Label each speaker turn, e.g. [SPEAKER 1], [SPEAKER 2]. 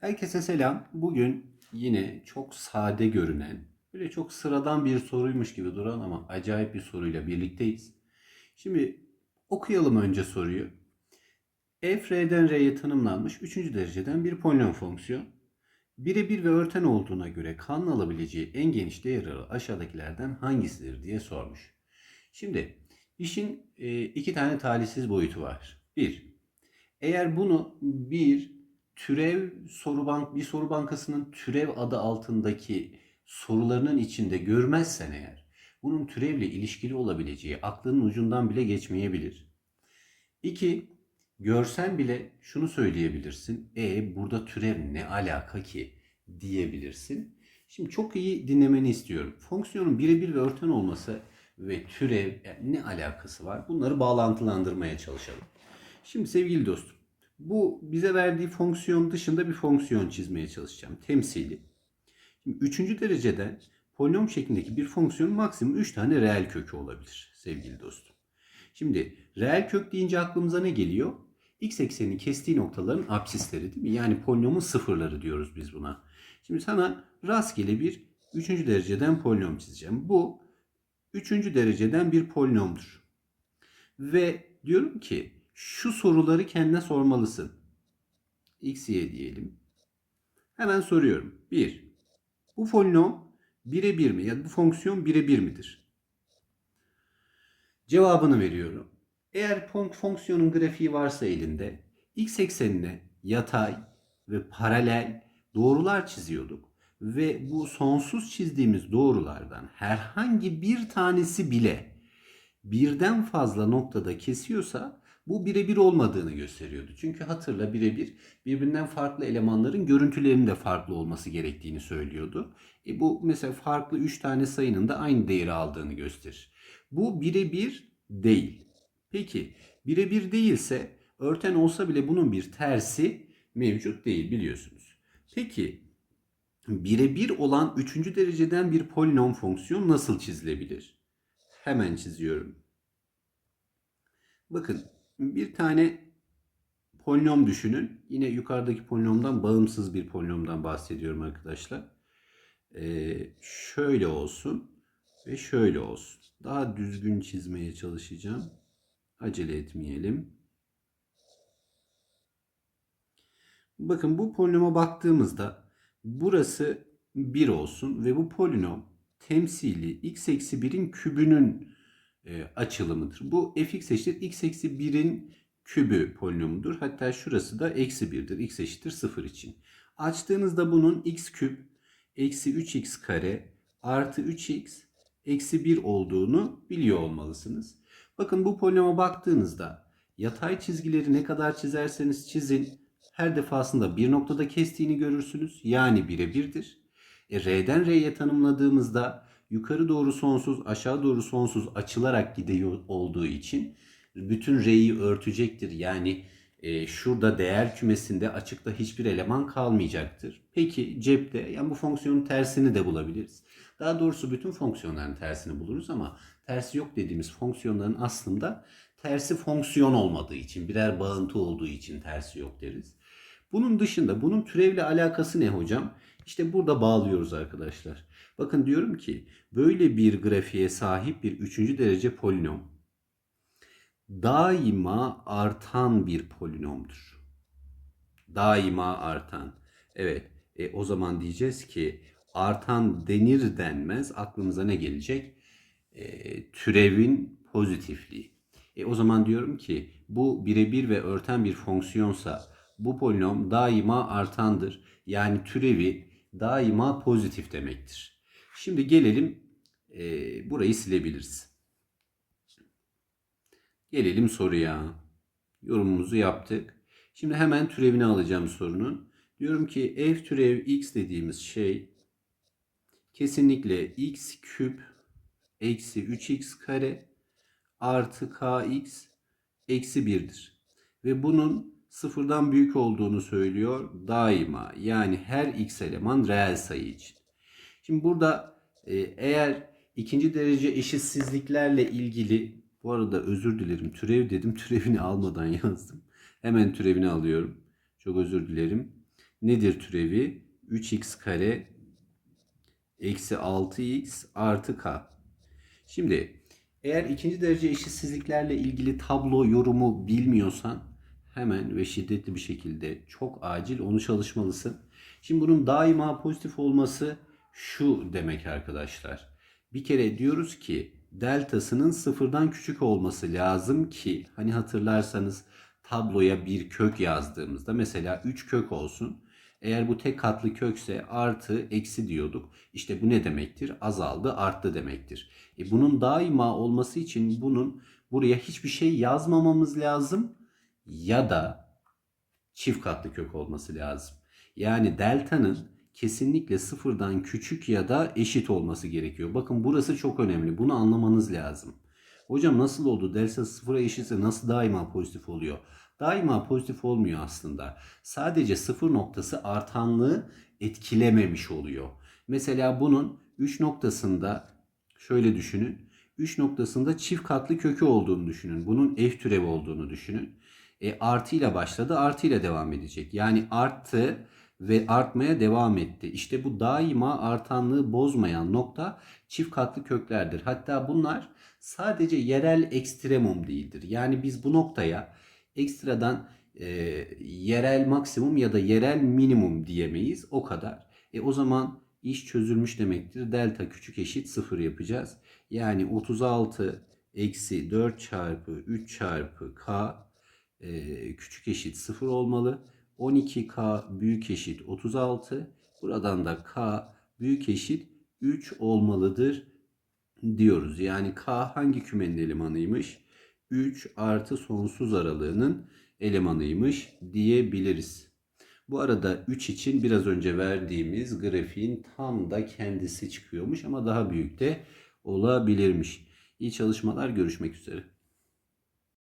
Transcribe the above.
[SPEAKER 1] Herkese selam. Bugün yine çok sade görünen, böyle çok sıradan bir soruymuş gibi duran ama acayip bir soruyla birlikteyiz. Şimdi okuyalım önce soruyu. f r'den r'ye tanımlanmış 3. dereceden bir polinom fonksiyon. Birebir ve örten olduğuna göre K'nın alabileceği en geniş değer aralığı aşağıdakilerden hangisidir diye sormuş. Şimdi işin e, iki tane talihsiz boyutu var. Bir, eğer bunu bir türev soru bank bir soru bankasının türev adı altındaki sorularının içinde görmezsen eğer bunun türevle ilişkili olabileceği aklının ucundan bile geçmeyebilir. İki, görsen bile şunu söyleyebilirsin. E burada türev ne alaka ki diyebilirsin. Şimdi çok iyi dinlemeni istiyorum. Fonksiyonun birebir ve örten olması ve türev yani ne alakası var? Bunları bağlantılandırmaya çalışalım. Şimdi sevgili dostum, bu bize verdiği fonksiyon dışında bir fonksiyon çizmeye çalışacağım. Temsili. Şimdi üçüncü dereceden polinom şeklindeki bir fonksiyonun maksimum 3 tane reel kökü olabilir sevgili dostum. Şimdi reel kök deyince aklımıza ne geliyor? X eksenini kestiği noktaların absisleri değil mi? Yani polinomun sıfırları diyoruz biz buna. Şimdi sana rastgele bir üçüncü dereceden polinom çizeceğim. Bu üçüncü dereceden bir polinomdur. Ve diyorum ki şu soruları kendine sormalısın. X, Y diyelim. Hemen soruyorum. 1. Bu polinom birebir mi? Ya da bu fonksiyon birebir midir? Cevabını veriyorum. Eğer fon- fonksiyonun grafiği varsa elinde x eksenine yatay ve paralel doğrular çiziyorduk ve bu sonsuz çizdiğimiz doğrulardan herhangi bir tanesi bile birden fazla noktada kesiyorsa bu birebir olmadığını gösteriyordu. Çünkü hatırla birebir birbirinden farklı elemanların görüntülerinin de farklı olması gerektiğini söylüyordu. E bu mesela farklı 3 tane sayının da aynı değeri aldığını gösterir. Bu birebir değil. Peki birebir değilse örten olsa bile bunun bir tersi mevcut değil biliyorsunuz. Peki birebir olan 3. dereceden bir polinom fonksiyon nasıl çizilebilir? Hemen çiziyorum. Bakın bir tane polinom düşünün. Yine yukarıdaki polinomdan bağımsız bir polinomdan bahsediyorum arkadaşlar. Ee, şöyle olsun ve şöyle olsun. Daha düzgün çizmeye çalışacağım. Acele etmeyelim. Bakın bu polinoma baktığımızda burası 1 olsun ve bu polinom temsili x eksi 1'in kübünün e, açılımıdır. Bu fx eşittir x eksi 1'in kübü polinomudur. Hatta şurası da eksi 1'dir. x eşittir 0 için. Açtığınızda bunun x küp eksi 3x kare artı 3x eksi 1 olduğunu biliyor olmalısınız. Bakın bu polinoma baktığınızda yatay çizgileri ne kadar çizerseniz çizin her defasında bir noktada kestiğini görürsünüz. Yani birebirdir. E, R'den R'ye tanımladığımızda yukarı doğru sonsuz aşağı doğru sonsuz açılarak gidiyor olduğu için bütün R'yi örtecektir. Yani e, şurada değer kümesinde açıkta hiçbir eleman kalmayacaktır. Peki cepte yani bu fonksiyonun tersini de bulabiliriz. Daha doğrusu bütün fonksiyonların tersini buluruz ama tersi yok dediğimiz fonksiyonların aslında tersi fonksiyon olmadığı için birer bağıntı olduğu için tersi yok deriz. Bunun dışında bunun türevle alakası ne hocam? İşte burada bağlıyoruz arkadaşlar. Bakın diyorum ki böyle bir grafiğe sahip bir üçüncü derece polinom daima artan bir polinomdur. Daima artan. Evet e, o zaman diyeceğiz ki artan denir denmez aklımıza ne gelecek? E, türevin pozitifliği. E, o zaman diyorum ki bu birebir ve örten bir fonksiyonsa bu polinom daima artandır. Yani türevi daima pozitif demektir. Şimdi gelelim e, burayı silebiliriz. Gelelim soruya. Yorumumuzu yaptık. Şimdi hemen türevini alacağım sorunun. Diyorum ki f türev x dediğimiz şey kesinlikle x küp eksi 3x kare artı kx eksi 1'dir. Ve bunun sıfırdan büyük olduğunu söylüyor daima. Yani her x eleman reel sayı için. Şimdi burada e, eğer ikinci derece eşitsizliklerle ilgili bu arada özür dilerim türev dedim türevini almadan yazdım. Hemen türevini alıyorum. Çok özür dilerim. nedir türevi? 3x kare eksi 6x artı k. Şimdi eğer ikinci derece eşitsizliklerle ilgili tablo yorumu bilmiyorsan hemen ve şiddetli bir şekilde çok acil onu çalışmalısın. Şimdi bunun daima pozitif olması şu demek arkadaşlar. Bir kere diyoruz ki deltasının sıfırdan küçük olması lazım ki hani hatırlarsanız tabloya bir kök yazdığımızda mesela 3 kök olsun. Eğer bu tek katlı kökse artı eksi diyorduk. İşte bu ne demektir? Azaldı arttı demektir. E bunun daima olması için bunun buraya hiçbir şey yazmamamız lazım ya da çift katlı kök olması lazım. Yani delta'nın kesinlikle sıfırdan küçük ya da eşit olması gerekiyor. Bakın burası çok önemli. Bunu anlamanız lazım. Hocam nasıl oldu? Delta sıfıra eşitse nasıl daima pozitif oluyor? Daima pozitif olmuyor aslında. Sadece sıfır noktası artanlığı etkilememiş oluyor. Mesela bunun 3 noktasında şöyle düşünün. 3 noktasında çift katlı kökü olduğunu düşünün. Bunun f türevi olduğunu düşünün. E, artı ile başladı, artı ile devam edecek. Yani arttı ve artmaya devam etti. İşte bu daima artanlığı bozmayan nokta çift katlı köklerdir. Hatta bunlar sadece yerel ekstremum değildir. Yani biz bu noktaya ekstradan e, yerel maksimum ya da yerel minimum diyemeyiz. O kadar. E o zaman iş çözülmüş demektir. Delta küçük eşit 0 yapacağız. Yani 36 eksi 4 çarpı 3 çarpı k e, küçük eşit 0 olmalı. 12k büyük eşit 36. Buradan da k büyük eşit 3 olmalıdır diyoruz. Yani k hangi kümenin elemanıymış? 3 artı sonsuz aralığının elemanıymış diyebiliriz. Bu arada 3 için biraz önce verdiğimiz grafiğin tam da kendisi çıkıyormuş ama daha büyük de olabilirmiş. İyi çalışmalar görüşmek üzere.